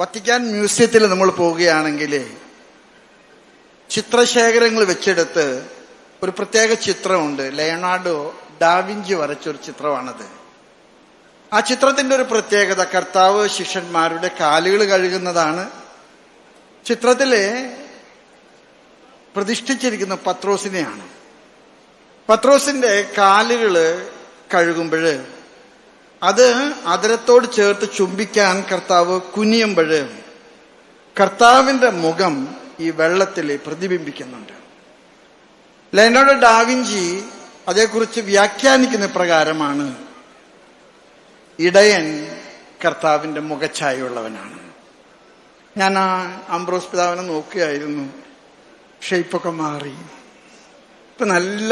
Vatican മ്യൂസിയത്തിൽ നമ്മൾ പോവുകയാണെങ്കിൽ ചിത്രശേഖരങ്ങൾ വെച്ചെടുത്ത് ഒരു പ്രത്യേക ചിത്രമുണ്ട്. Leonardo da Vinci വരച്ചൊരു ചിത്രമാണത്. ആ ചിത്രത്തിന്റെ ഒരു പ്രത്യേകത കർത്താവ് ശിഷ്യന്മാരുടെ കാലുകൾ കഴുകുന്നതാണ്. ചിത്രത്തിലെ പ്രതിഷ്ഠിച്ചിരിക്കുന്ന പത്രോസിനെയാണ്. പത്രോസിന്റെ കാലുകൾ കഴുകുമ്പോൾ അത് അതരത്തോട് ചേർത്ത് ചുംബിക്കാൻ കർത്താവ് കുനിയുമ്പോൾ കർത്താവിന്റെ മുഖം ഈ വെള്ളത്തിൽ പ്രതിബിംബിക്കുന്നുണ്ട്. ലെനോഡ് ഡാവിഞ്ചി അതേക്കുറിച്ച് വ്യാഖ്യാനിക്കുന്ന പ്രകാരമാണ് ഇടയൻ കർത്താവിന്റെ മുഖഛായുള്ളവനാണ് ഞാൻ ആ അംബ്രോസ് പിതാവിനെ നോക്കുകയായിരുന്നു. ഷെയ്പ്പൊക്കെ മാറി. ഇപ്പൊ നല്ല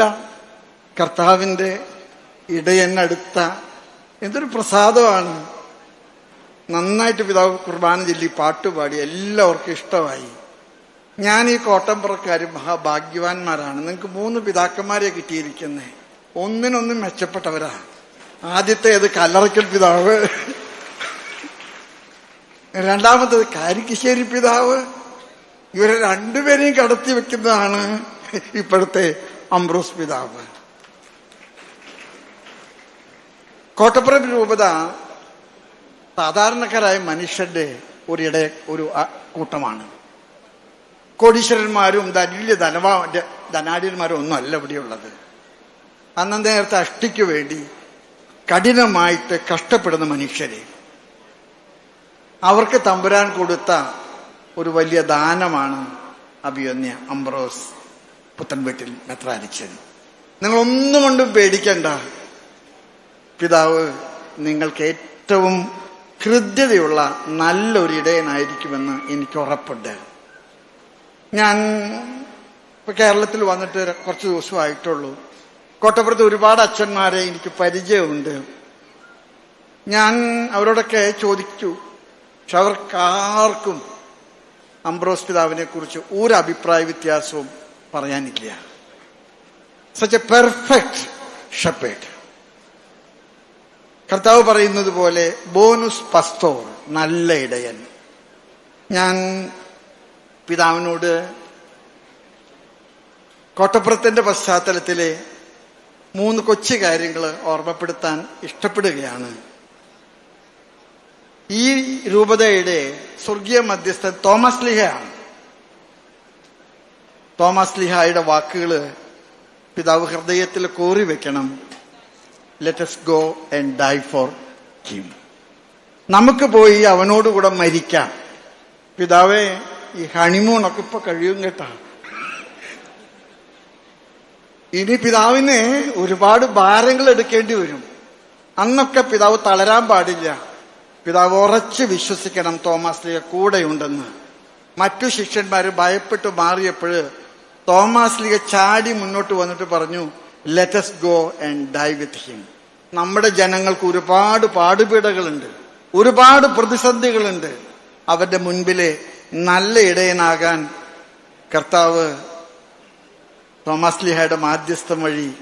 കർത്താവിന്റെ ഇടയനടുത്ത എന്തൊരു പ്രസാദമാണ്. നന്നായിട്ട് പിതാവ് കുർബാന ചൊല്ലി പാട്ടുപാടി എല്ലാവർക്കും ഇഷ്ടമായി. ഞാൻ ഈ കോട്ടമ്പുറക്കാർ മഹാഭാഗ്യവാന്മാരാണ്. നിങ്ങൾക്ക് മൂന്ന് പിതാക്കന്മാരെ കിട്ടിയിരിക്കുന്നേ. ഒന്നിനൊന്നും മെച്ചപ്പെട്ടവരാ ആദ്യത്തേത് കല്ലറയ്ക്കൽ പിതാവ്? രണ്ടാമത്തത് കാരിക്കശ്ശേരി പിതാവ്? ഇവരെ രണ്ടുപേരെയും കടത്തി വെക്കുന്നതാണ് ഇപ്പോഴത്തെ അംബ്രോസ് പിതാവ്. കോട്ടപ്പുറം രൂപത സാധാരണക്കാരായ മനുഷ്യന്റെ ഒരിട ഒരു കൂട്ടമാണ്. കോടീശ്വരന്മാരും വലിയ ധനവാ ധനാഢ്യന്മാരും ഒന്നും അല്ല ഇവിടെയുള്ളത്. അന്നത്തെ നേരത്തെ അഷ്ടിക്ക് വേണ്ടി കഠിനമായിട്ട് കഷ്ടപ്പെടുന്ന മനുഷ്യരെ. അവർക്ക് തമ്പുരാൻ കൊടുത്ത ഒരു വലിയ ദാനമാണ് അഭിയന്യ അംബ്രോസ് പുത്തൻവീട്ടിൽ മെത്രാരിച്ചത്. നിങ്ങളൊന്നും കൊണ്ടും പേടിക്കണ്ട. പിതാവ് നിങ്ങൾക്ക് ഏറ്റവും ഹൃദ്യതയുള്ള നല്ലൊരു ഇടയനായിരിക്കുമെന്ന് എനിക്ക് ഉറപ്പുണ്ട്. ഞാൻ ഇപ്പൊ കേരളത്തിൽ വന്നിട്ട് കുറച്ച് ദിവസമായിട്ടുള്ളൂ. കോട്ടപ്പുറത്ത് ഒരുപാട് അച്ഛന്മാരെ എനിക്ക് പരിചയമുണ്ട്. ഞാൻ അവരോടൊക്കെ ചോദിച്ചു. പക്ഷെ അവർക്കാർക്കും അംബ്രോസ് പിതാവിനെ കുറിച്ച് ഒരു അഭിപ്രായ വ്യത്യാസവും പറയാനില്ല. സച്ച് എ പെർഫെക്റ്റ് ഷപ്പേഡ് കർത്താവ് പറയുന്നത് പോലെ ബോനുസ് പസ്തോർ നല്ല ഇടയൻ. ഞാൻ പിതാവിനോട് കോട്ടപ്പുറത്തിന്റെ പശ്ചാത്തലത്തിലെ മൂന്ന് കൊച്ചു കാര്യങ്ങൾ ഓർമ്മപ്പെടുത്താൻ ഇഷ്ടപ്പെടുകയാണ്. ഈ രൂപതയുടെ സ്വർഗീയ മധ്യസ്ഥൻ തോമസ് ലിഹയാണ്. തോമസ് ലിഹായുടെ വാക്കുകൾ പിതാവ് ഹൃദയത്തിൽ കോറി വെക്കണം let's go and die for him നമുക്ക് പോയി അവനോടുകൂടെ മരിക്കാം. പിതാവേ ഈ ഹണിമൂണൊക്കെ ഇപ്പൊ കഴിയും കേട്ടാ. ഇനി പിതാവിന് ഒരുപാട് ഭാരങ്ങൾ എടുക്കേണ്ടി വരും. അന്നൊക്കെ പിതാവ് തളരാൻ പാടില്ല. പിതാവ് ഉറച്ച് വിശ്വസിക്കണം തോമസ് ലീഗ കൂടെയുണ്ടെന്ന്. മറ്റു ശിഷ്യന്മാര് ഭയപ്പെട്ടു മാറിയപ്പോഴ് തോമസ് ലിയ ചാടി മുന്നോട്ട് വന്നിട്ട് പറഞ്ഞു let's go and die with him നമ്മുടെ ജനങ്ങൾക്ക് ഒരുപാട് പാടുപീടകളുണ്ട് ഒരുപാട് പ്രതിസന്ധികളുണ്ട്. അവരുടെ മുൻപിലെ നല്ല ഇടയനാകാൻ കർത്താവ് തോമസ് ലിഹയുടെ മാധ്യസ്ഥം വഴി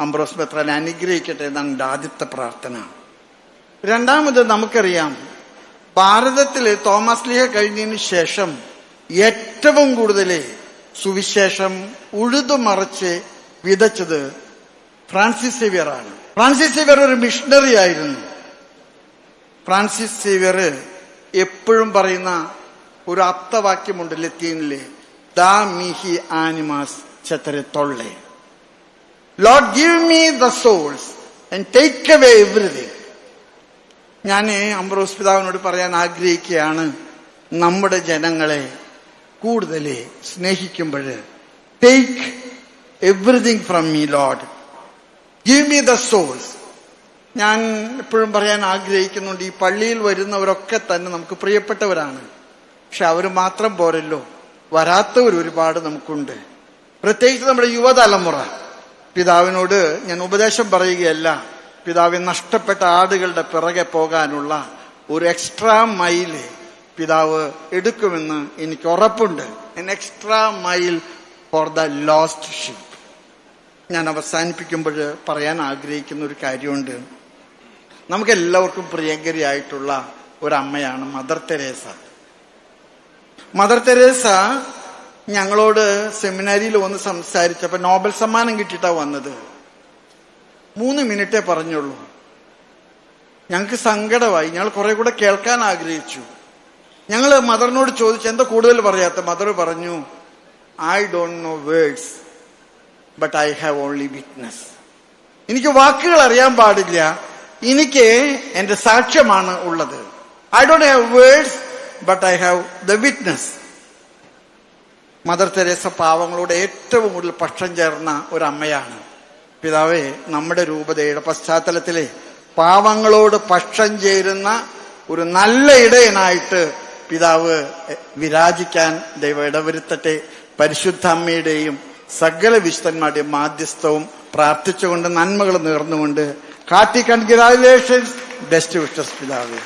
അംബ്രോസ് മെത്രാൻ അനുഗ്രഹിക്കട്ടെ എന്നാണ് എന്റെ ആദ്യത്തെ പ്രാർത്ഥന. രണ്ടാമത് നമുക്കറിയാം ഭാരതത്തിൽ തോമസ് ലിഹ കഴിഞ്ഞതിന് ശേഷം ഏറ്റവും കൂടുതൽ സുവിശേഷം ഉഴുതുമറച്ച് വിതച്ചത് ഫ്രാൻസിസ് സേവിയർ ആണ് ഫ്രാൻസിസ് സേവിയർ ഒരു മിഷണറി ആയിരുന്നു. ഫ്രാൻസിസ് സേവിയർ എപ്പോഴും പറയുന്ന ഒരു അപ്തവാക്യമുണ്ട് ലത്തീനിലെ. ദാ മിഹി ആനിമാസ് ചത്തരെ തൊള്ളെ. Lord give me the souls and take away everything ഞാൻ അംബ്രോസ് പിതാവിനോട് പറയാൻ ആഗ്രഹിക്കുകയാണ്. നമ്മുടെ ജനങ്ങളെ കൂടുതൽ സ്നേഹിക്കുമ്പോൾ take everything from me Lord give me the souls ഞാൻ എപ്പോഴും പറയാൻ ആഗ്രഹിക്കുന്നുണ്ട് ഈ പള്ളിയിൽ വരുന്നവരൊക്കെ തന്നെ നമുക്ക് പ്രിയപ്പെട്ടവരാണ്. പക്ഷെ അവർ മാത്രം പോരല്ലോ. വരാത്തവർ ഒരുപാട് നമുക്കുണ്ട്. പ്രത്യേകിച്ച് നമ്മുടെ യുവതലമുറ. പിതാവിനോട് ഞാൻ ഉപദേശം പറയുകയല്ല. പിതാവിൻ നഷ്ടപ്പെട്ട ആടുകളുടെ പിറകെ പോകാനുള്ള ഒരു എക്സ്ട്രാ മൈൽ പിതാവ് എടുക്കുമെന്ന് എനിക്ക് ഉറപ്പുണ്ട്. An extra mile for the lost sheep ഞാൻ അവസാനിപ്പിക്കുമ്പോൾ പറയാൻ ആഗ്രഹിക്കുന്ന ഒരു കാര്യമുണ്ട്. നമുക്ക് എല്ലാവർക്കും പ്രിയങ്കരിയായിട്ടുള്ള ഒരമ്മയാണ് മദർ തെരേസ. മദർ തെരേസ ഞങ്ങളോട് സെമിനാരിയിൽ വന്ന് സംസാരിച്ചപ്പോ നോബൽ സമ്മാനം കിട്ടിയിട്ടാ വന്നത്. മൂന്ന് മിനിറ്റേ പറഞ്ഞുള്ളൂ. ഞങ്ങൾക്ക് സങ്കടമായി. ഞങ്ങൾ കുറെ കൂടെ കേൾക്കാൻ ആഗ്രഹിച്ചു. ഞങ്ങൾ മദറിനോട് ചോദിച്ചു എന്താ കൂടുതൽ പറയാത്ത? മദർ പറഞ്ഞു I don't know words but I have only witness എനിക്ക് വാക്കുകൾ അറിയാൻ പാടില്ല. എനിക്ക് എന്റെ സാക്ഷ്യമാണ് ഉള്ളത്. I don't have words but I have the witness Mother Teresa പാവങ്ങളോട് ഏറ്റവും കൂടുതൽ പക്ഷം ചേർന്ന ഒരു അമ്മയാണ് പിതാവേ നമ്മുടെ രൂപതയുടെ പശ്ചാത്തലത്തിലെ പാവങ്ങളോട് പക്ഷം ചേരുന്ന ഒരു നല്ല ഇടയനായിട്ട് പിതാവ് വിരാജിക്കാൻ ദൈവം ഇടവരുത്തട്ടെ. പരിശുദ്ധ അമ്മയുടെയും സകല വിശുദ്ധന്മാരുടെയും മാധ്യസ്ഥവും പ്രാർത്ഥിച്ചുകൊണ്ട് നന്മകൾ നേർന്നുകൊണ്ട് കാട്ടി കൺഗ്രാജുലേഷൻസ് ബെസ്റ്റ് വിഷസ് പിതാവേ.